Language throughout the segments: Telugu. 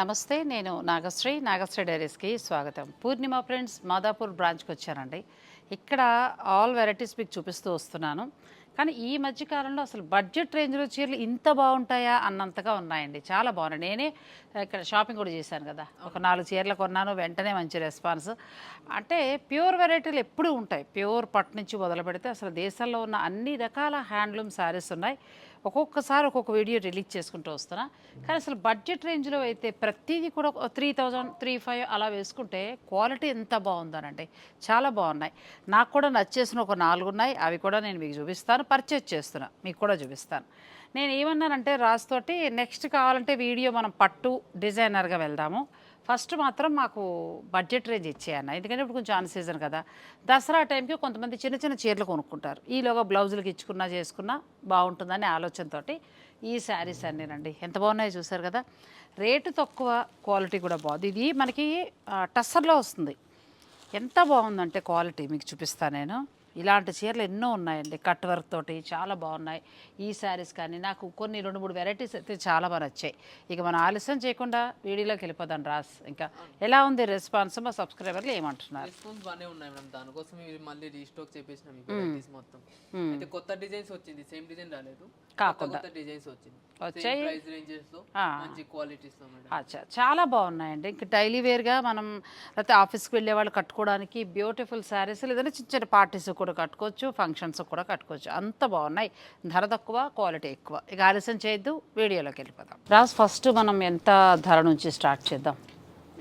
నమస్తే నేను నాగశ్రీ. నాగశ్రీ డైరీస్కి స్వాగతం. పూర్ణిమ ఫ్రెండ్స్ మాదాపూర్ బ్రాంచ్కి వచ్చానండి. ఇక్కడ ఆల్ వెరైటీస్ మీకు చూపిస్తూ వస్తున్నాను. కానీ ఈ మధ్య కాలంలో అసలు బడ్జెట్ రేంజ్లో చీరలు ఇంత బాగుంటాయా అన్నంతగా ఉన్నాయండి. చాలా బాగున్నాయి. నేనే ఇక్కడ షాపింగ్ కూడా చేశాను కదా. ఒక నాలుగు చీరలు కొన్నాను వెంటనే మంచి రెస్పాన్స్. అంటే ప్యూర్ వెరైటీలు ఎప్పుడూ ఉంటాయి. ప్యూర్ పట్టు నుంచి మొదలు పెడితే అసలు దేశంలో ఉన్న అన్ని రకాల హ్యాండ్లూమ్ శారీస్ ఉన్నాయి. ఒక్కొక్కసారి ఒక్కొక్క వీడియో రిలీజ్ చేసుకుంటూ వస్తున్నా. కానీ అసలు బడ్జెట్ రేంజ్లో అయితే ప్రతిదీ కూడా త్రీ థౌజండ్ త్రీ ఫైవ్ అలా వేసుకుంటే క్వాలిటీ ఎంత బాగుందనండి చాలా బాగున్నాయి. నాకు కూడా నచ్చేసిన ఒక నాలుగు ఉన్నాయి. అవి కూడా నేను మీకు చూపిస్తాను. పర్చేజ్ చేస్తున్నా. మీకు కూడా చూపిస్తాను. నేను ఏమన్నానంటే రాస్తోటి నెక్స్ట్ కావాలంటే వీడియో మనం పట్టు డిజైనర్గా వెళ్దాము. ఫస్ట్ మాత్రం మాకు బడ్జెట్ రేంజ్ ఇచ్చేయన్న ఎందుకంటే ఇప్పుడు కొంచెం ఆన్ సీజన్ కదా. దసరా టైంకి కొంతమంది చిన్న చిన్న చీరలు కొనుక్కుంటారు. ఈలోగా బ్లౌజులకి ఇచ్చుకున్నా చేసుకున్నా బాగుంటుందనే ఆలోచనతో ఈ శారీస్ అన్నీనండి. ఎంత బాగున్నాయో చూసారు కదా. రేటు తక్కువ క్వాలిటీ కూడా బాగుంది. ఇది మనకి టస్సర్లో వస్తుంది. ఎంత బాగుందంటే క్వాలిటీ మీకు చూపిస్తాను నేను. ఇలాంటి చీరలు ఎన్నో ఉన్నాయండి కట్ వర్క్ తోటి చాలా బాగున్నాయి. ఈ శారీస్ కానీ నాకు కొన్ని రెండు మూడు వెరైటీస్ అయితే చాలా బాగా నచ్చాయి. ఇక మనం ఆలస్యం చేయకుండా వీడియోలోకి వెళ్ళిపోదాం రాస్. ఇంకా ఎలా ఉంది రెస్పాన్స్? మా సబ్స్క్రైబర్లు ఏమంటున్నారు? రెస్పాన్స్ బాగానే ఉన్నాయి మేడం. దానికోసం ఇవి మళ్ళీ రీస్టాక్ చేపించినాం ఈ varieties మొత్తం. అయితే కొత్త డిజైన్స్ వచ్చింది. సేమ్ డిజైన్ రాలేదు. కాకుండా. కొత్త డిజైన్స్ వచ్చింది. వచ్చాయి. ప్రైస్ రేంజెస్లో ఆ. మంచి క్వాలిటీస్లో మేడం. అచ్చా. చాలా బాగున్నాయండి. ఇంక డైలీ వేర్గా మనం లేకపోతే ఆఫీస్కి వెళ్ళే వాళ్ళు కట్టుకోవడానికి బ్యూటిఫుల్ శారీస్ లేదంటే చిన్న చిన్న పార్టీస్ కూడా కట్టుకోవచ్చు ఫంక్షన్స్ కూడా కట్టుకోవచ్చు. అంత బాగున్నాయి. ధర తక్కువ క్వాలిటీ ఎక్కువ. ఇక ఆలస్యం చేయొద్దు వీడియోలోకి వెళ్ళిపోదాం. రాజ్ ఫస్ట్ మనం ఎంత ధర నుంచి స్టార్ట్ చేద్దాం?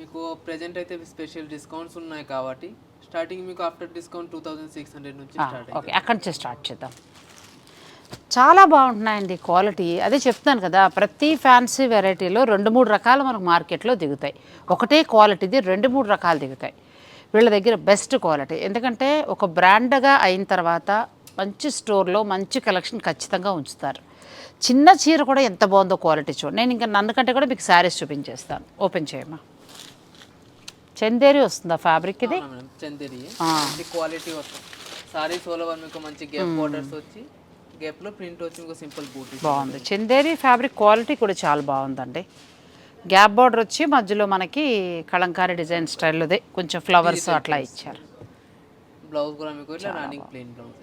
మీకు ప్రెజెంట్ అయితే స్పెషల్ డిస్కౌంట్స్ ఉన్నాయి కాబట్టి స్టార్టింగ్ మీకు after discount two thousand six hundred నుంచి స్టార్ట్ ఓకే అక్కడి నుంచి స్టార్ట్ చేద్దాం. చాలా బాగుంటున్నాయండి క్వాలిటీ అదే చెప్తాను కదా ప్రతి ఫ్యాన్సీ వెరైటీలో రెండు మూడు రకాలు మనకు మార్కెట్లో దిగుతాయి. ఒకటే క్వాలిటీది రెండు మూడు రకాలు దిగుతాయి. వీళ్ళ దగ్గర బెస్ట్ క్వాలిటీ ఎందుకంటే ఒక బ్రాండ్గా అయిన తర్వాత మంచి స్టోర్లో మంచి కలెక్షన్ ఖచ్చితంగా ఉంచుతారు. చిన్న చీర కూడా ఎంత బాగుందో క్వాలిటీ చూడండి నేను ఇంకా నన్ను కంటే కూడా మీకు శారీస్ చూపించేస్తాను. ఓపెన్ చేయమ్మా. చందేరి వస్తుందా ఫ్యాబ్రిక్ ఇది? చందేరి. క్వాలిటీ వస్తాం సారీస్ మీకు మంచి బోర్డర్స్ వచ్చి గ్యాప్లో ప్రింట్ వచ్చి మీకు సింపుల్ బూటీ బాగుంది. చందేరి ఫ్యాబ్రిక్ క్వాలిటీ కూడా చాలా బాగుందండి. గ్యాప్ బార్డర్ వచ్చి మధ్యలో మనకి కలంకారీ డిజైన్ స్టైల్లోదే కొంచెం ఫ్లవర్స్ అట్లా ఇచ్చారు. బ్లౌజ్ కూడా మీకు ఇట్లా రన్నింగ్ ప్లెయిన్ బ్లౌజ్.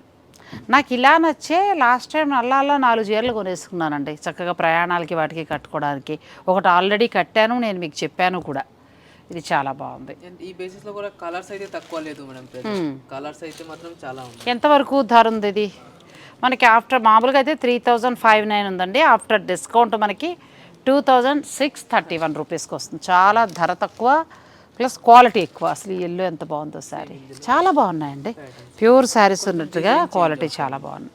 నాకు ఇలా నచ్చే లాస్ట్ టైం అల్లా నాలుగు చీరలు కొనేసుకున్నానండి. చక్కగా ప్రయాణాలకి వాటికి కట్టుకోవడానికి. ఒకటి ఆల్రెడీ కట్టాను నేను మీకు చెప్పాను కూడా. ఇది చాలా బాగుంది. ఈ బేసిస్లో కూడా కలర్స్ అయితే తక్కువ లేదు మేడం కలర్స్ అయితే మాత్రం చాలా ఎంతవరకు ధర ఉంది ఇది? మనకి ఆఫ్టర్ మామూలుగా అయితే త్రీ థౌజండ్ ఫైవ్ నైన్ ఉందండి. ఆఫ్టర్ డిస్కౌంట్ మనకి two thousand six thirty one రూపీస్కి వస్తుంది చాలా ధర తక్కువ ప్లస్ క్వాలిటీ ఎక్కువ. అసలు ఈ ఎల్లో ఎంత బాగుందో శారీ. చాలా బాగున్నాయండి. ప్యూర్ శారీస్ ఉన్నట్టుగా క్వాలిటీ చాలా బాగుంది.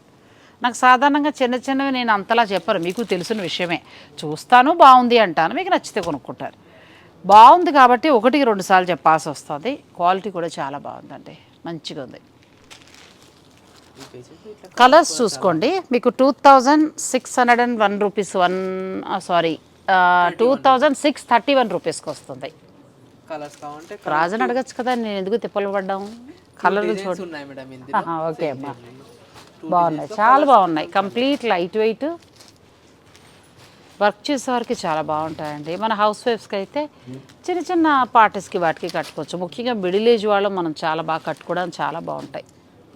నాకు సాధారణంగా చిన్న చిన్నవి నేను అంతలా చెప్పను. మీకు తెలిసిన విషయమే. చూస్తాను బాగుంది అంటాను. మీకు నచ్చితే కొనుక్కుంటారు. బాగుంది కాబట్టి ఒకటికి రెండు సార్లు చెప్పాల్సి వస్తుంది క్వాలిటీ కూడా చాలా బాగుందండి. మంచిగా ఉంది కలర్స్ చూసుకోండి. మీకు two thousand six hundred and one rupees one sorry two thousand six thirty one రూపీస్కి వస్తుంది. కలర్స్ కావాలంటే రాజని అడగచ్చు కదా నేను ఎందుకు తిప్పలు పడ్డాం కలర్ డిజైన్స్ ఉన్నాయి మేడం ఇందులో. ఓకే అమ్మా. బాగున్నాయి చాలా బాగున్నాయి. Complete light weight. వర్క్ చేసేవారికి చాలా బాగుంటాయండి. మన హౌస్ వైఫ్స్కి అయితే చిన్న చిన్న పార్టీస్కి వాటికి కట్టుకోవచ్చు. ముఖ్యంగా మిడిల్ ఏజ్ వాళ్ళు మనం చాలా బాగా కట్టుకోవడానికి చాలా బాగుంటాయి.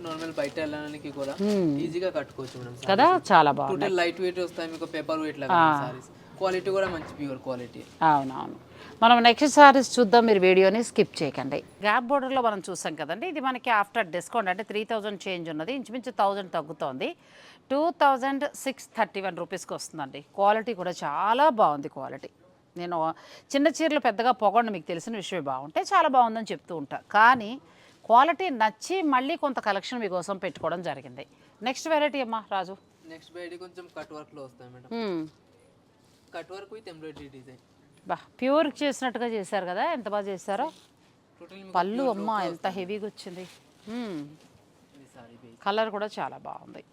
నార్మల్ బయట వెళ్ళడానికి కూడా ఈజీగా కట్టుకోవచ్చు మేడం కదా? చాలా బాగుంది టోటల్ లైట్ వెయిట్ వస్తాయి మీకు పేపర్ వెయిట్ లాగా సారీస్ క్వాలిటీ కూడా మంచి ప్యూర్ క్వాలిటీ అవునవును. మనం నెక్స్ట్ సారీస్ చూద్దాం మీరు వీడియోని స్కిప్ చేయకండి. గ్యాప్ బోర్డర్లో మనం చూసాం కదండి ఇది మనకి ఆఫ్టర్ డిస్కౌంట్ అంటే త్రీ థౌజండ్ చేంజ్ ఉన్నది ఇంచుమించు థౌజండ్ తగ్గుతోంది. Two thousand six thirty one రూపీస్కి వస్తుందండి. క్వాలిటీ కూడా చాలా బాగుంది క్వాలిటీ నేను చిన్న చీరలు పెద్దగా పొగండి మీకు తెలిసిన విషయమే బాగుంటే చాలా బాగుందని చెప్తూ ఉంటా. కానీ క్వాలిటీ నచ్చి మళ్ళీ కొంత కలెక్షన్ మీకోసం పెట్టుకోవడం జరిగింది. నెక్స్ట్ వెరైటీ అమ్మా రాజు. నెక్స్ట్ బైడి కొంచెం కట్ వర్క్లో వస్తాయి madam. Cut work with embroidery design బా ప్యూర్ చేసినట్టుగా చేశారు కదా ఎంత బాగా చేశారో. పళ్ళు అమ్మ ఎంత హెవీగా వచ్చింది. కలర్ కూడా చాలా బాగుంది.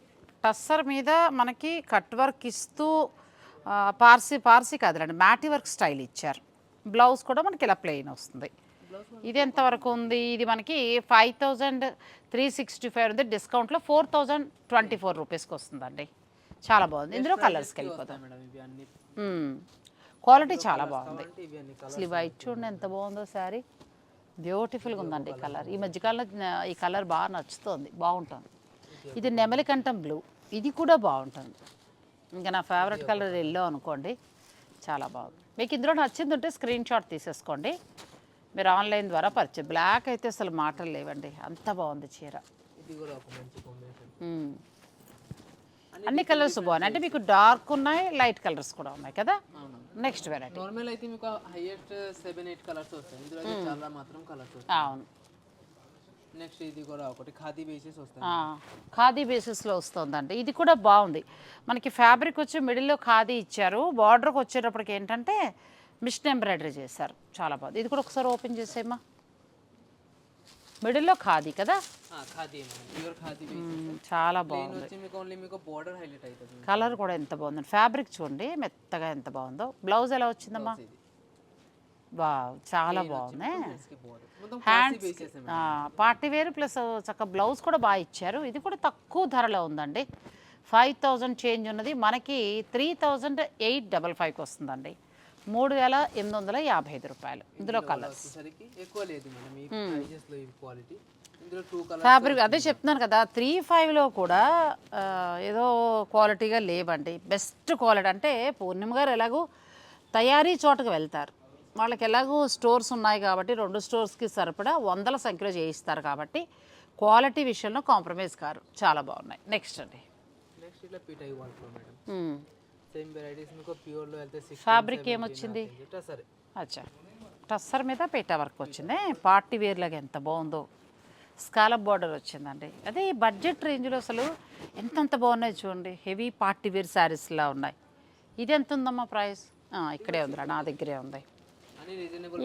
టస్సర్ మీద మనకి కట్ వర్క్ ఇస్తూ పార్సీ పార్సీ కాదులండి మ్యాటి వర్క్ స్టైల్ ఇచ్చారు. బ్లౌజ్ కూడా మనకి ఇలా ప్లెయిన్ వస్తుంది. ఇది ఎంతవరకు ఉంది? ఇది మనకి five thousand three sixty five ఉంది. డిస్కౌంట్లో ఫోర్ థౌజండ్ ట్వంటీ ఫోర్ రూపీస్కి వస్తుందండి. చాలా బాగుంది. ఇందులో కలర్స్కి వెళ్ళిపోతాం మేడం ఇవి అన్ని. మ్మ్. క్వాలిటీ చాలా బాగుంది. అసలు వైట్ చూడండి ఎంత బాగుందో శారీ. బ్యూటిఫుల్గా ఉందండి ఈ కలర్. ఈ మధ్యకాలంలో ఈ కలర్ బాగా నచ్చుతుంది. బాగుంటుంది. ఇది నెమలి కంఠం బ్లూ. ఇది కూడా బాగుంటుంది. ఇంకా నా ఫేవరెట్ కలర్ ఎల్లో అనుకోండి. చాలా బాగుంది. మీకు ఇందులో నచ్చింది ఉంటే స్క్రీన్ షాట్ తీసేసుకోండి. మీరు ఆన్లైన్ ద్వారా పర్చే బ్లాక్ అయితే అసలు మాటలు లేవండి. అంత బాగుంది చీర. అన్ని కలర్స్ బాగున్నాయి. అంటే మీకు డార్క్ ఉన్నాయి లైట్ కలర్స్ కూడా ఉన్నాయి కదా? Next variety. నార్మల్ అయితే మీకు హైయెస్ట్ సెవెన్ ఎయిట్ కలర్స్ వస్తాయి. ఇందులో అయితే చాలా మాత్రం కలర్స్ వస్తాయి. అవును. నెక్స్ట్ ఇది కూడా ఒకటి. ఖాదీ బేసిస్ ఖాదీ బేసిస్లో వస్తుందండి. ఇది కూడా బాగుంది. మనకి ఫ్యాబ్రిక్ వచ్చి మిడిల్లో ఖాదీ ఇచ్చారు. బార్డర్కి వచ్చేటప్పటికి ఏంటంటే మిషన్ ఎంబ్రాయిడరీ చేశారు. చాలా బాగుంది. ఇది కూడా ఒకసారి ఓపెన్ చేసేమ్మా మిడిల్లో ఖాదీ కదా? చాలా బాగుంది. కలర్ కూడా ఎంత బాగుంది ఫ్యాబ్రిక్ చూడండి మెత్తగా ఎంత బాగుందో. బ్లౌజ్ ఎలా వచ్చిందమ్మా? వా చాలా బాగుంది. హ్యాండ్స్ పార్టీ వేర్ ప్లస్ చక్క బ్లౌజ్ కూడా బాగా ఇచ్చారు. ఇది కూడా తక్కువ ధరలో ఉందండి. ఫైవ్ థౌజండ్ చేంజ్ ఉన్నది. మనకి త్రీ థౌజండ్ ఎయిట్ డబల్ ఫైవ్కి వస్తుందండి. మూడు వేల ఎనిమిది వందల యాభై ఐదు రూపాయలు. ఇందులో కలర్స్ ఎక్కువ లేదు క్వాలిటీ ఫ్యాబ్రిక్ అదే చెప్తున్నాను కదా త్రీ ఫైవ్లో కూడా ఏదో క్వాలిటీగా లేవండి. బెస్ట్ క్వాలిటీ అంటే పూర్ణిమ గారు ఎలాగో తయారీ చోటకు వెళ్తారు. వాళ్ళకి ఎలాగో స్టోర్స్ ఉన్నాయి కాబట్టి రెండు స్టోర్స్కి సరిపడా వందల సంఖ్యలో చేయిస్తారు కాబట్టి క్వాలిటీ విషయంలో కాంప్రమైజ్ కారు. చాలా బాగున్నాయి. నెక్స్ట్ అండి. నెక్స్ట్ ఇట్లా పీటై వాటర్ మేడం. మ్మ్. సేమ్ వెరైటీస్ మీకు వెళ్తే ఫ్యాబ్రిక్ ఏమొచ్చింది? అచ్చా. టస్సర్ మీద పేట వర్క్ వచ్చింది? పార్టీ వేర్ లాగా ఎంత బాగుందో. స్కాలప్ బార్డర్ వచ్చిందండి. అదే బడ్జెట్ రేంజ్లో అసలు ఎంతెంత బాగున్నాయి చూడండి. హెవీ పార్టీ వేర్ శారీస్లా ఉన్నాయి. ఇది ఎంత ఉందమ్మా ప్రైస్ ఇక్కడే ఉందిరా నా దగ్గరే ఉంది.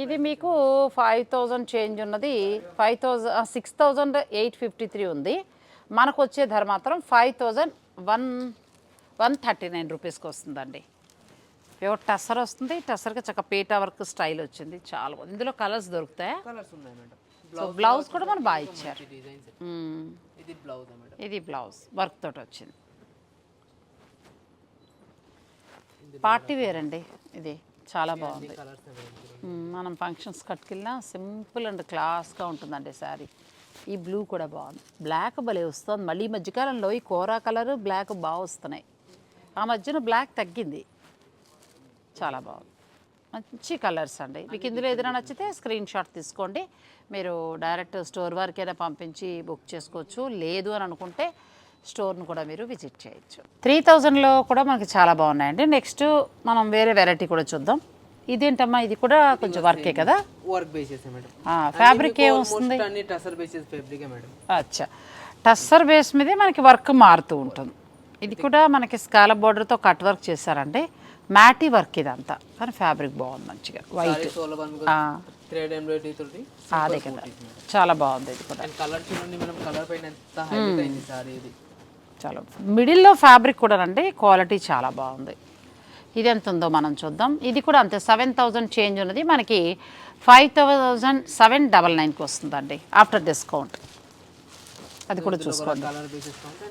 ఇది మీకు ఫైవ్ థౌజండ్ చేంజ్ ఉన్నది. Five thousand six thousand eight fifty three ఉంది. మనకు వచ్చే ధర మాత్రం five thousand one one thirty nine రూపీస్కి వస్తుందండి. ప్యూర్ టస్సర్ వస్తుంది టస్సర్కి చక్క పీటా వర్క్ స్టైల్ వచ్చింది. చాలా బాగుంది. ఇందులో కలర్స్ దొరుకుతాయా? బ్లౌజ్ కూడా మనం బాగా ఇచ్చారు. ఇది బ్లౌజ్ వర్క్ తోటి వచ్చింది. పార్టీ వేర్ అండి. ఇది చాలా బాగుంది. మనం ఫంక్షన్స్ కట్టుకెళ్ళినా సింపుల్ అండ్ క్లాస్గా ఉంటుందండి శారీ. ఈ బ్లూ కూడా బాగుంది. బ్లాక్ భలే వస్తుంది. మళ్ళీ ఈ మధ్యకాలంలో ఈ కోరా కలర్ బ్లాక్ బాగా వస్తున్నాయి. ఆ మధ్యన బ్లాక్ తగ్గింది. చాలా బాగుంది. మంచి కలర్స్ అండి. మీకు ఇందులో ఏదైనా నచ్చితే స్క్రీన్ షాట్ తీసుకోండి. మీరు డైరెక్ట్ స్టోర్ వరకైనా పంపించి బుక్ చేసుకోవచ్చు. లేదు అని అనుకుంటే స్టోర్ను కూడా మీరు విజిట్ చేయొచ్చు. త్రీ థౌజండ్లో కూడా మనకి చాలా బాగున్నాయండి. నెక్స్ట్ మనం వేరే వెరైటీ కూడా చూద్దాం. ఇదేంటమ్మా? ఇది కూడా కొంచెం వర్కే కదా? వర్క్ ఫ్యాబ్రిక్ ఏం వస్తుంది? మోస్ట్ అన్ని టసర్ బేసిస్ ఫ్యాబ్రిక్ మేడం అచ్చా. టస్సర్ బేస్ మీదే మనకి వర్క్ మారుతూ ఉంటుంది. ఇది కూడా మనకి స్కాల బోర్డర్తో కట్ వర్క్ చేశారండి. మ్యాటీ వర్క్ ఇదంతా. కానీ ఫ్యాబ్రిక్ బాగుంది మంచిగా. వైట్ అదే కదా. చాలా బాగుంది ఇది కూడా. కలర్ చూడండి మనం కలర్ పైన ఎంత హైలైట్ అయింది సారీ ఇది. చాలా మిడిల్లో ఫ్యాబ్రిక్ కూడా అండి క్వాలిటీ చాలా బాగుంది. ఇది ఎంత ఉందో మనం చూద్దాం. ఇది కూడా అంతే సెవెన్ థౌజండ్ చేంజ్ ఉన్నది. మనకి ఫైవ్ థౌజండ్ సెవెన్ డబల్ నైన్కి వస్తుందండి ఆఫ్టర్ డిస్కౌంట్. అది కూడా చూసుకోండి.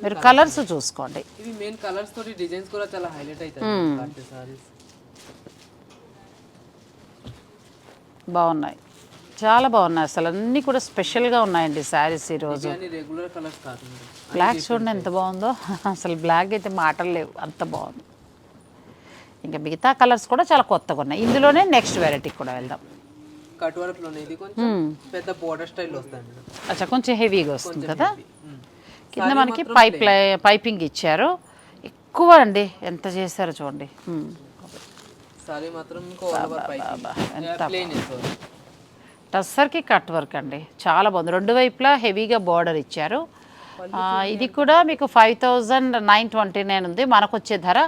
మీరు కలర్స్ చూసుకోండి. ఇవి మెయిన్ కలర్స్ తోటి డిజైన్స్ కూడా చాలా హైలైట్ అవుతాయి. సారీస్ బాగున్నాయి. చాలా బాగున్నాయి అసలు. అన్నీ కూడా స్పెషల్గా ఉన్నాయండి శారీస్ ఈరోజు బ్లాక్ చూడండి ఎంత బాగుందో. అసలు బ్లాక్ అయితే మాటలు లేవు. అంత బాగుంది. ఇంకా మిగతా కలర్స్ కూడా చాలా కొత్తగా ఉన్నాయి. ఇందులోనే నెక్స్ట్ వెరైటీకి కూడా వెళ్దాం. కట్ వర్క్లోనే ఇది కొంచెం పెద్ద బోర్డర్ స్టైల్ వస్తాయి మేడం అచ్చా కొంచెం హెవీగా వస్తుంది కదా. కింద మనకి పైప్ పైపింగ్ ఇచ్చారు. ఎక్కువ అండి ఎంత చేశారో చూడండి. సారీ మాత్రం టస్సర్కి కట్ వర్క్ అండి. చాలా బాగుంది. రెండు వైపులా హెవీగా బార్డర్ ఇచ్చారు. ఇది కూడా మీకు five thousand nine twenty nine ఉంది. మనకు వచ్చే ధర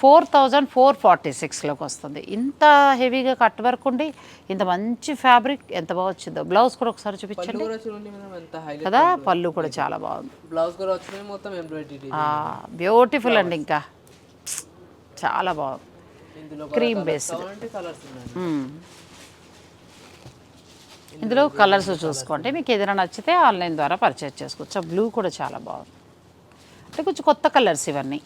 ఫోర్ థౌజండ్ ఫోర్ ఫార్టీ సిక్స్లోకి వస్తుంది ఇంత హెవీగా కట్ వర్క్ ఉండి ఇంత మంచి ఫ్యాబ్రిక్ ఎంత బాగా వచ్చిందో. బ్లౌజ్ కూడా ఒకసారి చూపించండి. కదా పళ్ళు కూడా చాలా బాగుంది. బ్లౌజ్ కూడా మొత్తం బ్యూటిఫుల్ అండి ఇంకా. చాలా బాగుంది. Cream base colours. ఇందులో కలర్స్ చూసుకోండి. మీకు ఏదైనా నచ్చితే ఆన్లైన్ ద్వారా పర్చేజ్ చేసుకోవచ్చు. బ్లూ కూడా చాలా బాగుంది. అంటే కొంచెం కొత్త కలర్స్ ఇవన్నీ.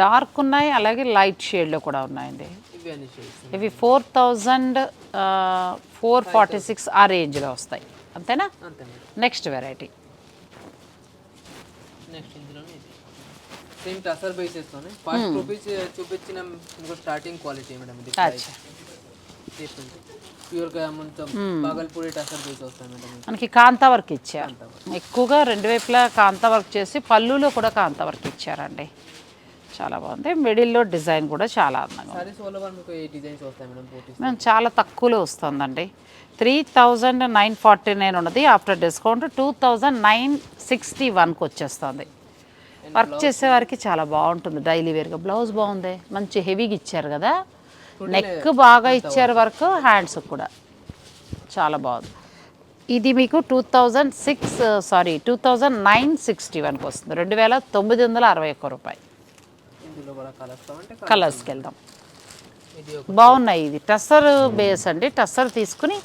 డార్క్ ఉన్నాయి అలాగే లైట్ షేడ్లో కూడా ఉన్నాయండి. ఇవి four thousand four forty six ఆ రేంజ్లో వస్తాయి. అంతేనా? Next variety. Next same tussar బేసెస్తోనే first rupees చూపించిన ఇంకో స్టార్టింగ్ క్వాలిటీ మేడం ఇది అచ్చా ప్యూర్గా మొత్తం బాగల్పూరి టసర్ బేస్ వస్తాయి మేడం. మనకి కాంతా వర్క్ ఇచ్చారు. ఎక్కువగా రెండు వైపులా కాంతా వర్క్ చేసి పళ్ళులో కూడా కాంతా వర్క్ ఇచ్చారండి. చాలా బాగుంది. మిడిల్లో డిజైన్ కూడా చాలా అందంగా. సారీస్ మీకు ఏ డిజైన్స్ వస్తాయి మేడం మేము చాలా తక్కువలో వస్తుందండి. Three thousand nine forty nine ఉన్నది. After discount two thousand nine sixty వన్కి వచ్చేస్తుంది. వర్క్ చేసేవారికి చాలా బాగుంటుంది. డైలీ వేర్గా బ్లౌజ్ బాగుంది. మంచి హెవీగా ఇచ్చారు కదా? నెక్ బాగా ఇచ్చారు వర్క్ హ్యాండ్స్ కూడా. చాలా బాగుంది. ఇది మీకు two thousand six sorry two thousand nine sixty వన్కి వస్తుంది. రెండు వేల తొమ్మిది వందల అరవై ఒక్క రూపాయి. కలర్స్కి వెళ్దాం. బాగున్నాయి. ఇది టస్సర్ బేస్ అండి. టస్సర్ తీసుకుని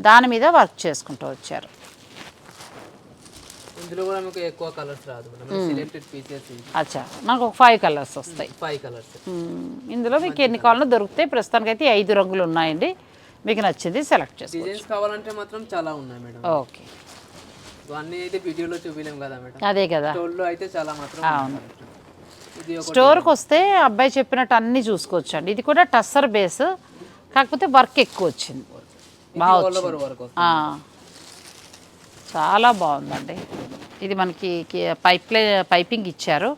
దాని మీద వర్క్ చేసుకుంటూ వచ్చారు. ఇందులో కూడా మీకు ఎక్కువ కలర్స్ రాదు. సెలెక్టెడ్ పీసెస్ అచ్చా. మనకు ఒక ఫైవ్ కలర్స్ వస్తాయి. Five colours. ఇందులో మీకు ఎన్ని కావాలో దొరుకుతాయి. ప్రస్తుతానికి అయితే ఐదు రంగులు ఉన్నాయండి. మీకు నచ్చింది సెలెక్ట్ చేసుకో డిజైన్స్ కావాలంటే మాత్రం చాలా ఉన్నాయి మేడం. ఓకే. అన్నీ అయితే వీడియోలో చూపించలేం కదా మేడం. అదే కదా. స్టోర్లో అయితే చాలా మాత్రం ఒక స్టోర్కి వస్తే అబ్బాయి చెప్పినట్టు అన్నీ చూసుకోవచ్చు అండి ఇది కూడా టస్సర్ బేస్ కాకపోతే వర్క్ ఎక్కువ వచ్చింది. బాగా all వచ్చింది over వర్క్ వస్తుంది ఆ. చాలా బాగుందండి. ఇది మనకి పైప్లే పైపింగ్ ఇచ్చారు.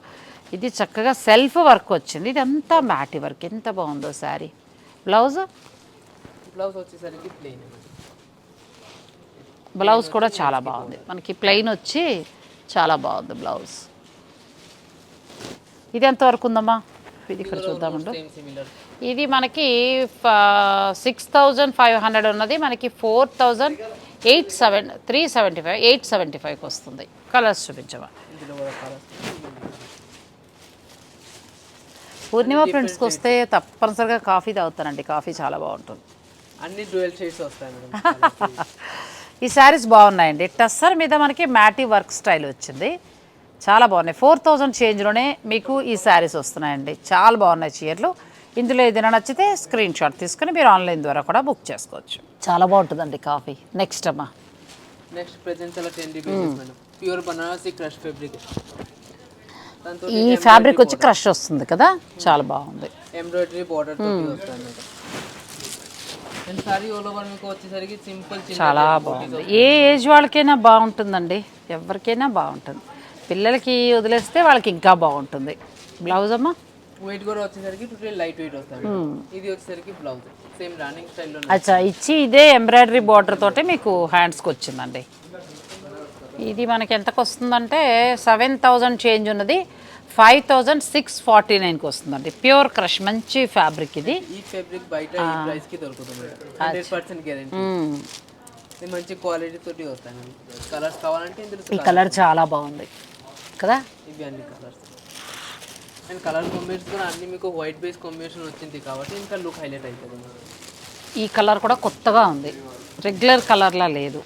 ఇది చక్కగా సెల్ఫ్ వర్క్ వచ్చింది. ఇది అంతా మ్యాటి వర్క్. ఎంత బాగుందో శారీ. బ్లౌజ్? బ్లౌజ్ వచ్చేసరికి ప్లెయిన్ బ్లౌజ్ కూడా చాలా బాగుంది. మనకి ప్లెయిన్ వచ్చి చాలా బాగుంది బ్లౌజ్. ఇది ఎంతవరకు ఉందమ్మా? ఇది ఇక్కడ చూద్దామండి ఇది మనకి సిక్స్ థౌజండ్ ఫైవ్ హండ్రెడ్ ఉన్నది. మనకి four thousand eight seven three seventy five eight seventy ఫైవ్కి వస్తుంది. కలర్స్ చూపించమా ఇందులో కూడా కలర్స్ పూర్ణిమ ఫ్రెండ్స్కి వస్తే తప్పనిసరిగా కాఫీ తాగుతానండి. కాఫీ చాలా బాగుంటుంది. అన్ని డ్యూయల్ షేడ్స్ వస్తాయి ఈ శారీస్ బాగున్నాయండి. టస్సర్ మీద మనకి మ్యాటీ వర్క్ స్టైల్ వచ్చింది. చాలా బాగున్నాయి. ఫోర్ థౌజండ్ చేంజ్లోనే మీకు ఈ శారీస్ వస్తున్నాయండి. చాలా బాగున్నాయి చీరలు. ఇందులో ఏదైనా నచ్చితే స్క్రీన్ షాట్ తీసుకుని మీరు ఆన్లైన్ ద్వారా కూడా బుక్ చేసుకోవచ్చు. చాలా బాగుంటుందండి కాఫీ. నెక్స్ట్ అమ్మా. నెక్స్ట్ ప్రెజెంట్ చాలా ten pieces madam. Pure Banarasi crush fabric ఈ ఫ్యాబ్రిక్ వచ్చి క్రష్ వస్తుంది కదా? చాలా బాగుంది. Embroidery border sari all over మీకు వచ్చేసరికి సింపుల్ చాలా బాగుంది. ఏ ఏజ్ వాళ్ళకైనా బాగుంటుందండి. ఎవరికైనా బాగుంటుంది. పిల్లలకి వదిలేస్తే వాళ్ళకి ఇంకా బాగుంటుంది. బ్లౌజ్ అమ్మా? వెయిట్ కూడా వచ్చేసరికి టోటల్ లైట్ వెయిట్ వస్తాయి మేడం. ఇది వచ్చేసరికి బ్లౌజ్ సేమ్ రన్నింగ్ స్టైల్లో అచ్చా ఇచ్చి ఇదే ఎంబ్రాయిడరీ బార్డర్ తోటే మీకు హ్యాండ్స్కి వచ్చిందండి. ఇది మనకి ఎంతకు వస్తుందంటే సెవెన్ థౌజండ్ చేంజ్ ఉన్నది. ఫైవ్ థౌజండ్ సిక్స్ ఫార్టీ నైన్కి వస్తుందండి. ప్యూర్ క్రష్ మంచి ఫ్యాబ్రిక్ ఇది. ఈ ఫ్యాబ్రిక్ బయట ఈ ప్రైస్కి దొరుకుతుంది మేడం. హండ్రెడ్ పర్సెంట్ గ్యారెంటీ మ్మ్. ఇది మంచి క్వాలిటీ తోటి వస్తాయి కలర్స్ కావాలంటే ఈ కలర్ చాలా బాగుంది. కదా? ఇవి అన్ని కలర్స్ అండ్ కలర్ కాంబినేషన్ కూడా అన్ని మీకు వైట్ బేస్ కాంబినేషన్ వచ్చింది కాబట్టి ఇంకా లుక్ హైలైట్ అవుతుంది ఈ కలర్ కూడా కొత్తగా ఉంది. రెగ్యులర్ కలర్లా లేదు.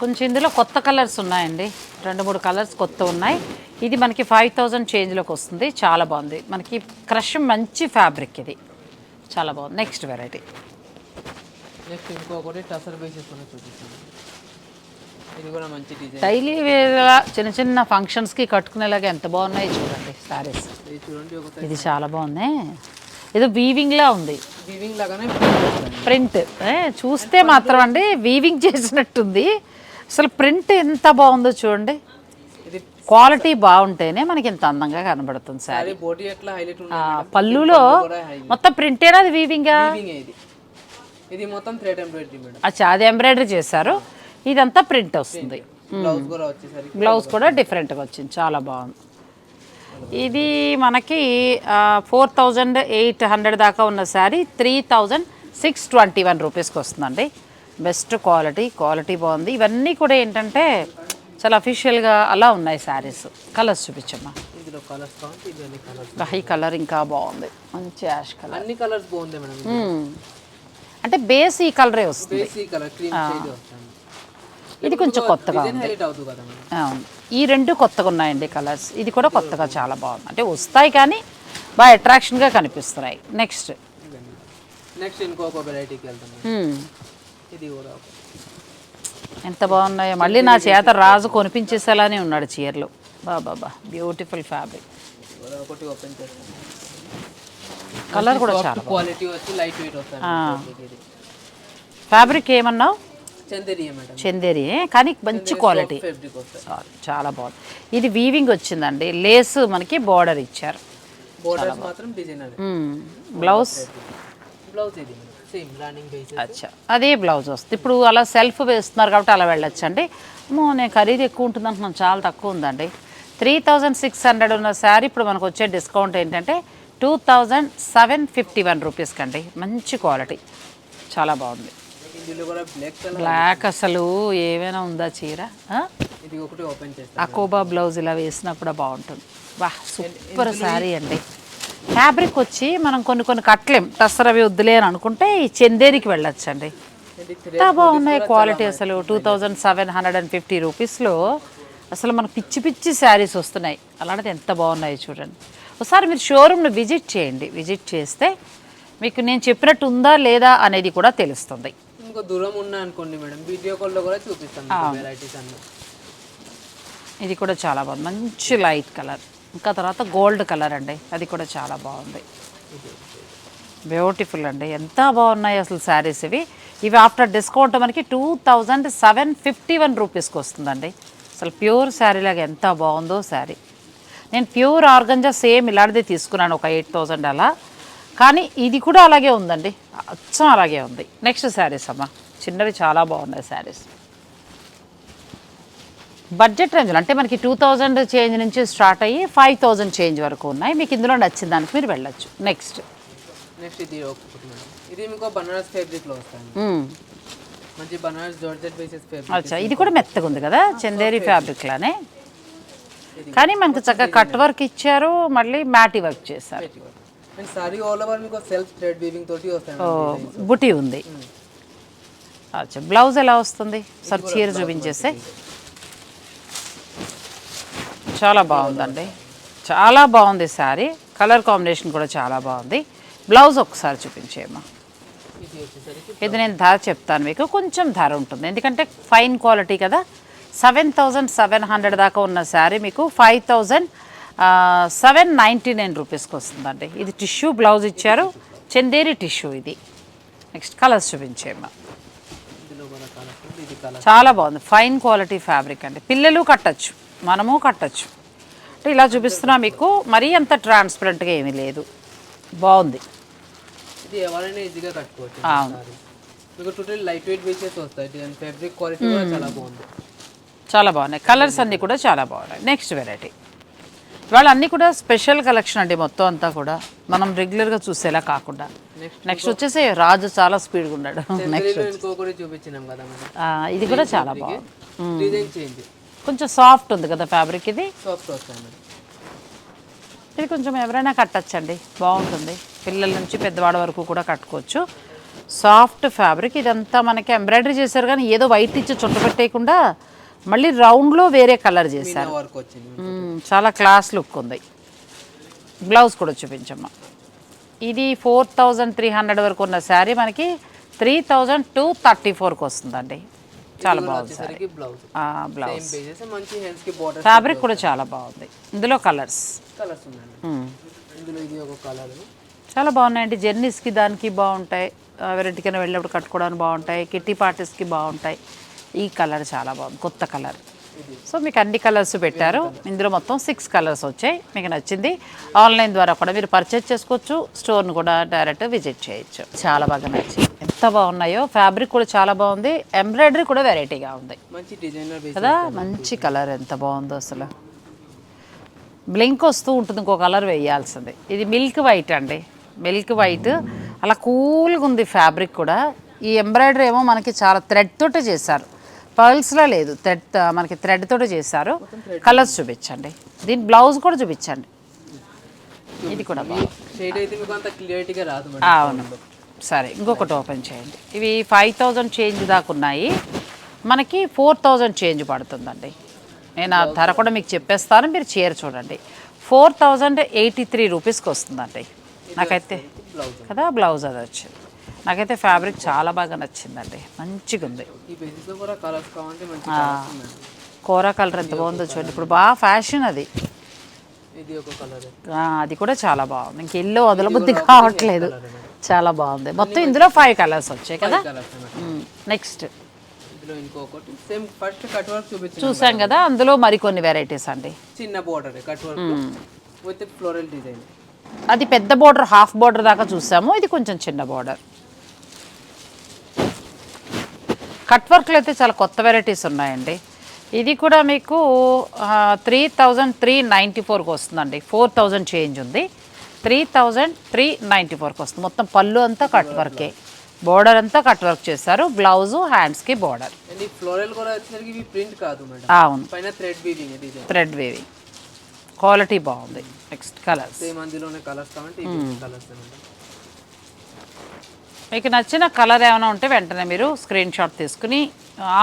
కొంచెం ఇందులో కొత్త కలర్స్ ఉన్నాయండి. రెండు మూడు కలర్స్ కొత్త ఉన్నాయి. ఇది మనకి ఫైవ్ థౌజండ్ చేంజ్లోకి వస్తుంది. చాలా బాగుంది. మనకి క్రష్ మంచి ఫ్యాబ్రిక్ ఇది. చాలా బాగుంది. నెక్స్ట్ వెరైటీ నెక్స్ట్ ఇంకొకటి టసర్ బేసెస్ చూపిస్తాను ఇది కూడా మంచి డిజైన్ డైలీ వేర్ చిన్న చిన్న ఫంక్షన్స్కి కట్టుకునేలాగా ఎంత బాగున్నాయి చూడండి సారీస్ ఇది చాలా బాగుంది. ఏదో వీవింగ్లా ఉంది. వీవింగ్ లాగానే. ప్రింట్ చూస్తే మాత్రం అండి వీవింగ్ చేసినట్టుంది. అసలు ప్రింట్ ఎంత బాగుందో చూడండి. క్వాలిటీ బాగుంటేనే మనకి ఇంత అందంగా కనబడుతుంది సారీ పళ్ళులో. మొత్తం ప్రింటేనా అది వీవింగా ఇది. ఇది మొత్తం థ్రెడ్ ఎంబ్రాయిడరీ మేడం. అచ్చా అది ఎంబ్రాయిడరీ చేశారు. ఇదంతా ప్రింట్ వస్తుంది. బ్లౌజ్ కూడా డిఫరెంట్గా వచ్చింది. చాలా బాగుంది. ఇది మనకి ఫోర్ థౌజండ్ ఎయిట్ హండ్రెడ్ దాకా ఉన్న sari three thousand six twenty one రూపీస్కి వస్తుందండి. బెస్ట్ క్వాలిటీ క్వాలిటీ బాగుంది. ఇవన్నీ కూడా ఏంటంటే చాలా అఫీషియల్గా అలా ఉన్నాయి శారీస్. కలర్స్ చూపించమ్మా. ఈ కలర్ ఇంకా బాగుంది. మంచి యాష్ కలర్ అన్ని కలర్స్ బాగుంది మేడం అంటే బేస్ ఈ కలరే వస్తుంది బేసిక్ కలర్ క్రీమ్ షేడ్ వస్తుంది ఇది కొంచెం కొత్తగా ఉంది. అవును. ఈ రెండు కొత్తగా ఉన్నాయండి కలర్స్. ఇది కూడా కొత్తగా చాలా బాగుంది. అంటే వస్తాయి కానీ బాగా అట్రాక్షన్గా కనిపిస్తున్నాయి. నెక్స్ట్ నెక్స్ట్ ఇంకొక వెరైటీకి వెళ్తాం మేడం. ఇది కూడా ఒక. ఎంత బాగున్నాయో. మళ్ళీ నా చేత రాజు కొనిపించేసేలానే ఉన్నాడు చీరలు. బాబా బ్యూటిఫుల్ ఫ్యాబ్రిక్ ఒకటి ఓపెన్ కలర్ కూడా చాలా క్వాలిటీ వచ్చి లైట్ వెయిట్ వస్తుంది ఇది ఫ్యాబ్రిక్ ఏమన్నావు? చందేరి కానీ మంచి క్వాలిటీ చాలా బాగుంది. ఇది వీవింగ్ వచ్చిందండి. లేస్ మనకి బార్డర్ ఇచ్చారు. బ్లౌజ్ ఇది. అచ్చా. అదే బ్లౌజ్ వస్తుంది. ఇప్పుడు అలా సెల్ఫ్ వేస్తున్నారు కాబట్టి అలా వెళ్ళొచ్చండి. అమ్మో నేను ఖరీదు ఎక్కువ ఉంటుంది అంటున్నాను చాలా తక్కువ ఉందండి. త్రీ థౌజండ్ సిక్స్ హండ్రెడ్ ఉన్న శారీ ఇప్పుడు మనకు వచ్చే డిస్కౌంట్ ఏంటంటే two thousand seven fifty one రూపీస్కి అండి మంచి క్వాలిటీ చాలా బాగుంది. బ్లాక్ అసలు ఏమైనా ఉందా చీర? ఆ? ఇది ఒకటి ఓపెన్ చేస్తాం అకోబా బ్లౌజ్ ఇలా వేసినా కూడా బాగుంటుంది వా సూపర్ శారీ అండి. ఫ్యాబ్రిక్ వచ్చి మనం కొన్ని కొన్ని కట్టలేం. టస్సర్ అవి వద్దులే అని అనుకుంటే ఈ చందేరికి వెళ్ళొచ్చండి. ఎంత బాగున్నాయి క్వాలిటీ అసలు. Two thousand seven hundred and fifty రూపీస్లో అసలు మనకు పిచ్చి పిచ్చి శారీస్ వస్తున్నాయి. అలాంటిది ఎంత బాగున్నాయి చూడండి. ఒకసారి మీరు షోరూమ్ని విజిట్ చేయండి. విజిట్ చేస్తే మీకు నేను చెప్పినట్టు ఉందా లేదా అనేది కూడా తెలుస్తుంది. ఇంకో దూరం ఉన్నా అనుకోండి మేడం. వీడియో కాల్లో కూడా చూపిస్తాం వెరైటీస్ అన్ని. ఇది కూడా చాలా బాగుంది. మంచి లైట్ కలర్ ఇంకా తర్వాత గోల్డ్ కలర్ అండి. అది కూడా చాలా బాగుంది. బ్యూటిఫుల్ అండి. ఎంత బాగున్నాయి అసలు శారీస్ ఇవి. ఇవి ఆఫ్టర్ డిస్కౌంట్ మనకి two thousand seven fifty one రూపీస్కి వస్తుందండి. అసలు ప్యూర్ శారీ లాగా ఎంత బాగుందో శారీ నేను ప్యూర్ ఆర్గంజా సేమ్ ఇలాంటిదే తీసుకున్నాను. ఒక ఎయిట్ థౌజండ్ అలా. కానీ ఇది కూడా అలాగే ఉందండి. అచ్చం అలాగే ఉంది. నెక్స్ట్ శారీస్ అమ్మా. చిన్నవి చాలా బాగున్నాయి శారీస్ బడ్జెట్ రేంజ్లో అంటే మనకి టూ థౌజండ్ చేంజ్ నుంచి స్టార్ట్ అయ్యి ఫైవ్ థౌజండ్ చేంజ్ వరకు ఉన్నాయి. మీకు ఇందులో నచ్చిన దానికి మీరు వెళ్ళొచ్చు. నెక్స్ట్ నెక్స్ట్ ఇది మేడం. ఇది మీకు బనారస్ ఫ్యాబ్రిక్లో వస్తాయి మంచి బనారస్ జార్జెట్ బేసిస్ ఫ్యాబ్రిక్ అచ్చా ఇది కూడా మెత్తగా ఉంది కదా? చందేరి ఫ్యాబ్రిక్ లానే? కానీ మనకు చక్కగా కట్ వర్క్ ఇచ్చారు మళ్ళీ మ్యాటి వర్క్ చేశారు. అండ్ సారీ ఆల్ ఓవర్ మీకు సెల్ఫ్ థ్రెడ్ వీవింగ్ తోటి వస్తాయి ఓ, మేడం designs. బుటీ ఉంది. అచ్చా బ్లౌజ్ ఎలా వస్తుంది? సార్ చీర చూపించేస్తే. చాలా బాగుందండి. చాలా బాగుంది శారీ కలర్ కాంబినేషన్ కూడా చాలా బాగుంది. బ్లౌజ్ ఒకసారి చూపించేయమ్మా. ఇది నేను ధర చెప్తాను మీకు. కొంచెం ధర ఉంటుంది. ఎందుకంటే ఫైన్ క్వాలిటీ కదా. సెవెన్ థౌజండ్ సెవెన్ హండ్రెడ్ దాకా ఉన్న శారీ మీకు five thousand seven ninety nine రూపీస్కి వస్తుందండి. ఇది టిష్యూ బ్లౌజ్ ఇచ్చారు. చందేరి టిష్యూ ఇది. నెక్స్ట్ కలర్స్ కలర్ చాలా బాగుంది. ఫైన్ క్వాలిటీ ఫ్యాబ్రిక్ అండి. పిల్లలు కట్టచ్చు. మనము కట్టచ్చు. అంటే ఇలా చూపిస్తున్నా మీకు. మరీ అంత ట్రాన్స్పరెంట్గా ఏమీ లేదు. బాగుంది. చాలా బాగున్నాయి. కలర్స్ అన్నీ కూడా చాలా బాగున్నాయి. నెక్స్ట్ వెరైటీ ఇవాళ అన్నీ కూడా స్పెషల్ కలెక్షన్ అండి మొత్తం అంతా కూడా. మనం రెగ్యులర్గా చూసేలా కాకుండా. నెక్స్ట్ వచ్చేసి రాజు చాలా స్పీడ్గా ఉన్నాడు. నెక్స్ట్ చూపించినాం కదా ఇది కూడా చాలా బాగుంది. కొంచెం సాఫ్ట్ ఉంది కదా ఫ్యాబ్రిక్ ఇది? సాఫ్ట్ ఇది కొంచెం ఎవరైనా కట్టచ్చండి. బాగుంటుంది. పిల్లల నుంచి పెద్దవాడ వరకు కూడా కట్టుకోవచ్చు. సాఫ్ట్ ఫ్యాబ్రిక్ ఇదంతా మనకి ఎంబ్రాయిడరీ చేశారు కానీ ఏదో వైట్ ఇచ్చి చుట్ట పెట్టేయకుండా మళ్ళీ రౌండ్లో వేరే కలర్ చేశారు. చాలా క్లాస్ లుక్ ఉంది. బ్లౌజ్ కూడా చూపించమ్మా. ఇది ఫోర్ థౌజండ్ త్రీ హండ్రెడ్ వరకు ఉన్న శారీ మనకి త్రీ థౌజండ్ టూ థర్టీ ఫోర్కి వస్తుందండి. చాలా బాగుంది వచ్చేసరికి బ్లౌజ్ ఫ్యాబ్రిక్ కూడా చాలా బాగుంది. ఇందులో కలర్స్ చాలా బాగున్నాయండి. జర్నీస్కి దానికి బాగుంటాయి. వెరైటీకైనా వెళ్ళినప్పుడు కట్టుకోవడానికి బాగుంటాయి. కిట్టి పార్టీస్కి బాగుంటాయి. ఈ కలర్ చాలా బాగుంది కొత్త కలర్. సో మీకు అన్ని కలర్స్ పెట్టారు. ఇందులో మొత్తం సిక్స్ కలర్స్ వచ్చాయి. మీకు నచ్చింది. ఆన్లైన్ ద్వారా కూడా మీరు పర్చేజ్ చేసుకోవచ్చు. స్టోర్ను కూడా డైరెక్ట్ విజిట్ చేయొచ్చు. చాలా బాగా నచ్చింది. ఎంత బాగున్నాయో. ఫ్యాబ్రిక్ కూడా చాలా బాగుంది. ఎంబ్రాయిడరీ కూడా వెరైటీగా ఉంది. కదా? మంచి కలర్ ఎంత బాగుందో అసలు. బ్లింక్ వస్తూ ఉంటుంది. ఇంకో కలర్ వేయాల్సింది. ఇది మిల్క్ వైట్ అండి. మిల్క్ వైట్ అలా కూల్గా ఉంది ఫ్యాబ్రిక్ కూడా. ఈ ఎంబ్రాయిడరీ ఏమో మనకి చాలా థ్రెడ్ తోటే చేశారు. పర్ల్స్లో లేదు. థ్రెడ్ మనకి థ్రెడ్ తోటే చేశారు. కలర్స్ చూపించండి. దీని బ్లౌజ్ కూడా చూపించండి. ఇది కూడా అవును. సరే ఇంకొకటి ఓపెన్ చేయండి. ఇవి ఫైవ్ థౌజండ్ చేంజ్ దాకా ఉన్నాయి. మనకి ఫోర్ థౌజండ్ చేంజ్ పడుతుందండి. నేను ఆ ధర కూడా మీకు చెప్పేస్తాను. మీరు చీర చూడండి. ఫోర్ థౌజండ్ ఎయిటీ త్రీ రూపీస్కి వస్తుందండి. నాకైతే కదా బ్లౌజ్ అది వచ్చింది. నాకైతే ఫ్యాబ్రిక్ చాలా బాగా నచ్చిందండి. మంచిగా ఉంది. కోరా కలర్ ఎంత బాగుందో చూడండి. ఇప్పుడు బాగా ఫ్యాషన్ అది. అది కూడా చాలా బాగుంది. ఇంక ఇల్లు వదలబుద్ధి కావట్లేదు. చాలా బాగుంది. మొత్తం ఇందులో ఫైవ్ కలర్స్ వచ్చాయి కదా? నెక్స్ట్ ఇందులో ఇంకొకటి. సేమ్ ఫస్ట్ కట్ వర్క్ చూపించాను చూసాం కదా అందులో మరికొన్ని వెరైటీస్ అండి. చిన్న border cut work with floral design అది పెద్ద బోర్డర్ హాఫ్ బోర్డర్ దాకా చూసాము. ఇది కొంచెం చిన్న బోర్డర్ కట్ వర్క్లు అయితే చాలా కొత్త వెరైటీస్ ఉన్నాయండి. ఇది కూడా మీకు త్రీ థౌజండ్ త్రీ నైంటీ ఫోర్కి వస్తుందండి. ఫోర్ థౌజండ్ చేంజ్ ఉంది. త్రీ థౌజండ్ త్రీ నైంటీ ఫోర్కి వస్తుంది. మొత్తం పళ్ళు అంతా కట్ వర్కే. బోర్డర్ అంతా కట్ వర్క్ చేశారు. బ్లౌజు హ్యాండ్స్కి బోర్డర్. అవును. థ్రెడ్ వేవింగ్ క్వాలిటీ బాగుంది. నెక్స్ట్ కలర్స్ సేమ్ అందులోనే కలర్స్ కావాలంటే కలర్స్ మేడం మీకు నచ్చిన కలర్ ఏమైనా ఉంటే వెంటనే మీరు స్క్రీన్ షాట్ తీసుకుని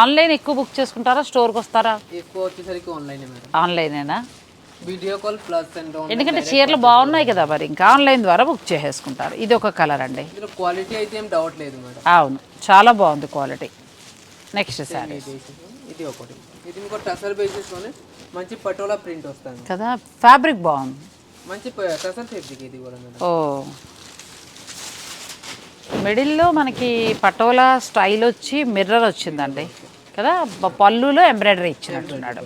ఆన్లైన్ ఎక్కువ బుక్ చేసుకుంటారా? స్టోర్కి వస్తారా? ఎక్కువ వచ్చేసరికి ఆన్లైన్ ఆన్లైనేనా వీడియో కాల్ ప్లస్ అండ్ ఎందుకంటే చీరలు బాగున్నాయి కదా మరి ఇంకా ఆన్లైన్ ద్వారా బుక్ చేసేసుకుంటారు. ఇది ఒక కలర్ అండి. క్వాలిటీ అయితే ఏం డౌట్ లేదు మేడం. అవును చాలా బాగుంది క్వాలిటీ నెక్స్ట్ శారీ ఇది ఒకటి. ఇది మీకు టసర్ బేసిస్లోనే మంచి పటోలా ప్రింట్ వస్తుంది. కదా ఫ్యాబ్రిక్ బాగుంది. మంచి టసర్ ఫ్యాబ్రిక్ ఇది కూడా ఓ మిడిల్లో మనకి పటోలా స్టైల్ వచ్చి మిర్రర్ వచ్చిందండి. కదా? పళ్ళులో ఎంబ్రాయిడరీ ఇచ్చినట్టున్నాడు.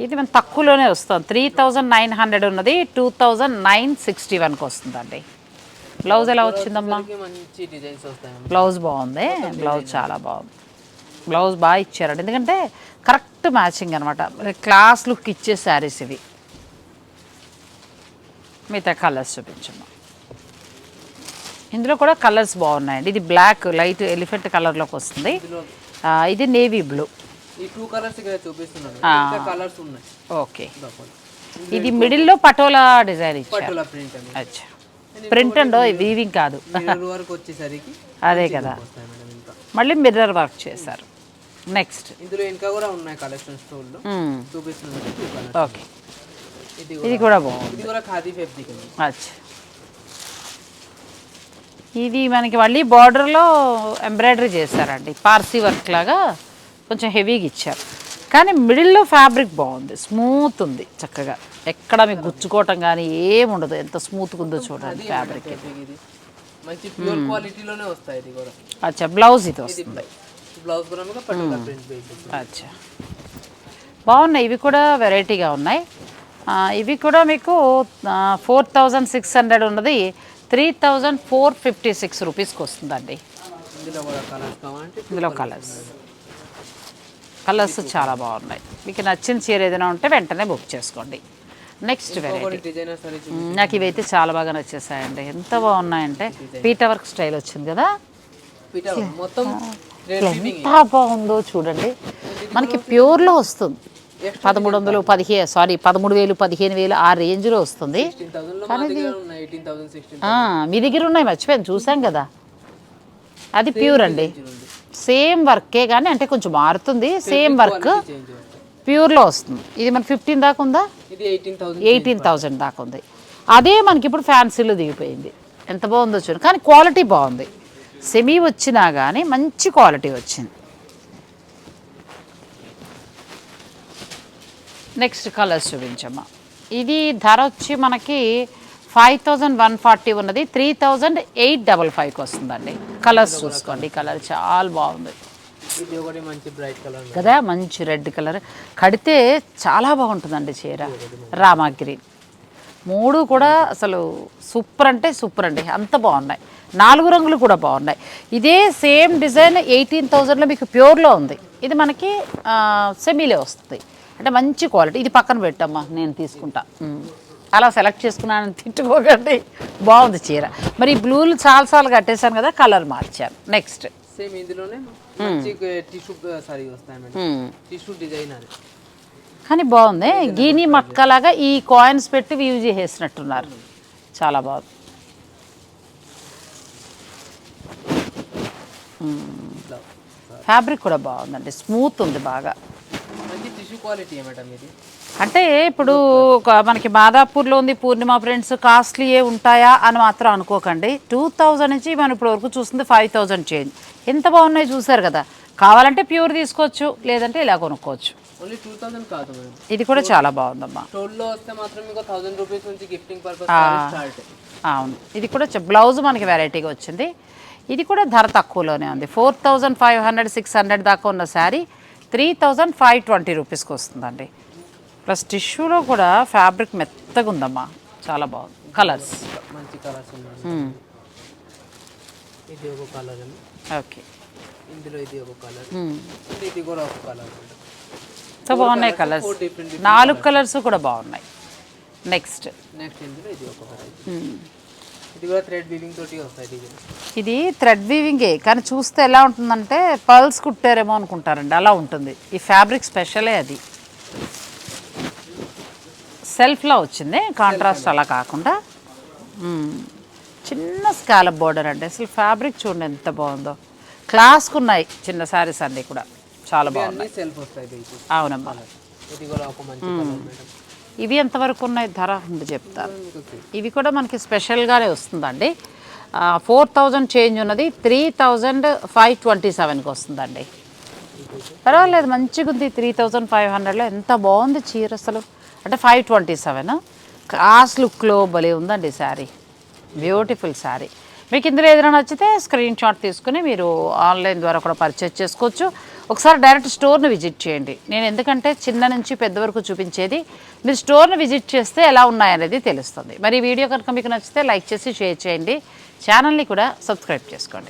ఇది మన తక్కువలోనే వస్తుంది. త్రీ థౌజండ్ నైన్ హండ్రెడ్ ఉన్నది. టూ థౌజండ్ నైన్ సిక్స్టీ వన్కి వస్తుందండి. బ్లౌజ్ ఎలా వచ్చిందమ్మా. బ్లౌజ్ బాగుంది. బ్లౌజ్ చాలా బాగుంది. బ్లౌజ్ బాగా ఇచ్చారండి. ఎందుకంటే కరెక్ట్ మ్యాచింగ్ అనమాట క్లాస్ లుక్ ఇచ్చే శారీస్ ఇవి. మిగతా కలర్స్ చూపించమ్మా. ఇందులో కూడా కలర్స్ బాగున్నాయండి. ఇది బ్లాక్ లైట్ ఎలిఫెంట్ కలర్లోకి వస్తుంది. ఇది నేవీ బ్లూ. ఈ టూ కలర్స్ ఇక్కడ చూపిస్తున్నాను. ఇంకా కలర్స్ ఉన్నాయి. ఓకే. ఇది మిడిల్లో పటోలా డిజైన్ ఇచ్చారు. ప్రింట్ అని అచ్చా. ప్రింట్ అండ్ వీవింగ్ కాదు. మిర్రర్ వరకు వచ్చేసరికి అదే కదా. వస్తాయి మేడం ఇంకా. మళ్ళీ మిర్రర్ వర్క్ చేశారు. నెక్స్ట్ ఇందులో ఇంకా కూడా ఉన్నాయి చూపిస్తున్నాను. ఓకే ఇది ఇది కూడా బాగుంది. ఇది కూడా ఖాదీ ఫ్యాబ్రిక్ అండి. అచ్చా. ఇది మనకి మళ్ళీ బార్డర్లో ఎంబ్రాయిడరీ చేశారండి. పార్సీ వర్క్ లాగా కొంచెం హెవీగా ఇచ్చారు. కానీ మిడిల్లో ఫ్యాబ్రిక్ బాగుంది. స్మూత్ ఉంది చక్కగా. ఎక్కడ మీకు గుచ్చుకోవటం కానీ ఏం ఉండదు. ఎంత స్మూత్గా ఉందో చూడండి ఫ్యాబ్రిక్ కూడా. అచ్చా బ్లౌజ్ ఇది వస్తుంది. బేసిస్ అచ్చా. బాగున్నాయి. ఇవి కూడా వెరైటీగా ఉన్నాయి. ఇవి కూడా మీకు ఫోర్ థౌజండ్ సిక్స్ హండ్రెడ్ ఉన్నది. Three thousand four fifty six రూపీస్కి వస్తుందండి ఇందులో కలర్స్ కలర్స్ చాలా బాగున్నాయి. మీకు నచ్చిన చీర ఏదైనా ఉంటే వెంటనే బుక్ చేసుకోండి. నెక్స్ట్ వెరైటీ నాకు ఇవైతే చాలా బాగా నచ్చేసాయండి. ఎంత బాగున్నాయంటే పీట వర్క్ స్టైల్ వచ్చింది కదా? ఎంత బాగుందో చూడండి. మనకి ప్యూర్లో వస్తుంది. పదమూడు వందలు పదిహేను సారీ పదమూడు వేలు పదిహేను వేలు ఆ రేంజ్లో వస్తుంది. మా దగ్గర ఉన్నాయి మర్చిపోయాను చూసాం కదా. అది ప్యూర్ అండి. సేమ్ వర్కే కానీ అంటే కొంచెం మారుతుంది సేమ్ వర్క్ ప్యూర్లో వస్తుంది. ఇది మన ఫిఫ్టీన్ దాకా ఉందా? ఇది ఎయిటీన్ థౌసండ్ ఎయిటీన్ థౌజండ్ దాకా ఉంది. అదే మనకి ఇప్పుడు ఫ్యాన్సీలో దిగిపోయింది. ఎంత బాగుందో చూడండి కానీ క్వాలిటీ బాగుంది. సెమీ వచ్చినా కానీ మంచి క్వాలిటీ వచ్చింది. నెక్స్ట్ కలర్స్ చూపించమ్మా. ఇది ధర వచ్చి మనకి ఫైవ్ థౌజండ్ వన్ ఫార్టీ ఉన్నది. త్రీ థౌజండ్ ఎయిట్ డబల్ ఫైవ్కి వస్తుందండి. కలర్స్ చూసుకోండి. కలర్ చాలా బాగుంది. కదా మంచి రెడ్ కలర్. కడితే చాలా బాగుంటుందండి చీర. రామా గ్రీన్ మూడు కూడా అసలు సూపర్ అంటే సూపర్ అండి. అంత బాగున్నాయి. నాలుగు రంగులు కూడా బాగున్నాయి. ఇదే సేమ్ డిజైన్ ఎయిటీన్ థౌజండ్లో మీకు ప్యూర్లో ఉంది. ఇది మనకి సెమీలో వస్తుంది. అంటే మంచి క్వాలిటీ. ఇది పక్కన పెట్టమ్మా నేను తీసుకుంటా. అలా సెలెక్ట్ చేసుకున్నానని తిట్టుకోకండి. బాగుంది చీర. మరి బ్లూలు చాలాసార్లు కట్టేశాను కదా కలర్ మార్చాను. నెక్స్ట్ సేమ్ ఇందులోనే మంచి టిష్యూ సారీ వస్తాయి మేడం టిష్యూ డిజైన్ అది. కానీ బాగుంది. గీని మట్కలాగా ఈ కాయిన్స్ పెట్టి యూజ్ చేసేసినట్టున్నారు. చాలా బాగుంది. ఫ్యాబ్రిక్ కూడా బాగుందండి. స్మూత్ ఉంది బాగా. మంచి క్వాలిటీ మేడం ఇది? అంటే ఇప్పుడు మనకి మాదాపూర్లో ఉంది పూర్ణిమ ఫ్రెండ్స్ కాస్ట్లీ ఏ ఉంటాయా అని మాత్రం అనుకోకండి. టూ థౌజండ్ నుంచి మనం ఇప్పుడు వరకు చూస్తుంది ఫైవ్ థౌజండ్ చేంజ్. ఎంత బాగున్నాయి చూసారు కదా. కావాలంటే ప్యూర్ తీసుకోవచ్చు లేదంటే ఇలా కొనుక్కోవచ్చు. ఓన్లీ టూ థౌసండ్ కాదు మేడం. ఇది కూడా చాలా బాగుందమ్మా. స్టోర్లో వస్తే మాత్రం మీకు థౌసండ్ రూపీస్ నుంచి గిఫ్టింగ్ పర్పస్ స్టార్ట్ అవును. ఇది కూడా బ్లౌజ్ మనకి వెరైటీగా వచ్చింది. ఇది కూడా ధర తక్కువలోనే ఉంది. Four thousand five hundred six hundred దాకా ఉన్న sari. Three thousand five twenty రూపీస్కి వస్తుందండి ప్లస్ టిష్యూలో కూడా ఫ్యాబ్రిక్ మెత్తగా ఉందమ్మా చాలా బాగుంది. కలర్స్. మంచి కలర్స్ ఇది ఒక కలర్ ఓకే. ఇందులో ఇది ఒక కలర్. ఇది కూడా ఒక కలర్ సో బాగున్నాయి కలర్స్ నాలుగు కలర్స్. కూడా బాగున్నాయి. నెక్స్ట్. నెక్స్ట్ ఇందులో ఇది ఒక ఇది కూడా థ్రెడ్ వీవింగ్ తోటి వస్తాయి ఇది కూడా. ఇది థ్రెడ్ వీవింగే కానీ చూస్తే ఎలా ఉంటుందంటే పర్ల్స్ కుట్టారేమో అనుకుంటారండి అలా ఉంటుంది. ఈ ఫ్యాబ్రిక్ స్పెషలే అది. సెల్ఫ్లో వచ్చింది కాంట్రాస్ట్ అలా కాకుండా. చిన్న స్కాలప్ బోర్డర్ అండి అసలు ఫ్యాబ్రిక్ చూడండి ఎంత బాగుందో. క్లాస్కు ఉన్నాయి చిన్న శారీస్ అన్నీ కూడా చాలా బాగున్నాయి. అవునమ్మా. ఇది కూడా ఒక మంచి ఇవి ఎంతవరకు ఉన్నాయి? ధర ఉంది చెప్తాను. ఇవి కూడా మనకి స్పెషల్గానే వస్తుందండి. ఫోర్ థౌజండ్ చేంజ్ ఉన్నది త్రీ థౌజండ్ ఫైవ్ ట్వంటీ సెవెన్కి వస్తుందండి. పర్వాలేదు మంచిగా ఉంది. త్రీ థౌజండ్ ఫైవ్ హండ్రెడ్లో ఎంత బాగుంది చీర అసలు. అంటే ఫైవ్ ట్వంటీ సెవెన్ క్లాస్ లుక్లో భలే ఉందండి శారీ. బ్యూటిఫుల్ శారీ. మీకు ఇందులో ఏదైనా నచ్చితే స్క్రీన్ షాట్ తీసుకుని మీరు ఆన్లైన్ ద్వారా కూడా పర్చేజ్ చేసుకోవచ్చు. ఒకసారి డైరెక్ట్ స్టోర్ని విజిట్ చేయండి. నేను ఎందుకంటే చిన్న నుంచి పెద్ద వరకు చూపించేది. మీరు స్టోర్ని విజిట్ చేస్తే ఎలా ఉన్నాయనేది తెలుస్తుంది. మరి ఈ వీడియో కనుక మీకు నచ్చితే లైక్ చేసి షేర్ చేయండి. ఛానల్ని కూడా సబ్స్క్రైబ్ చేసుకోండి.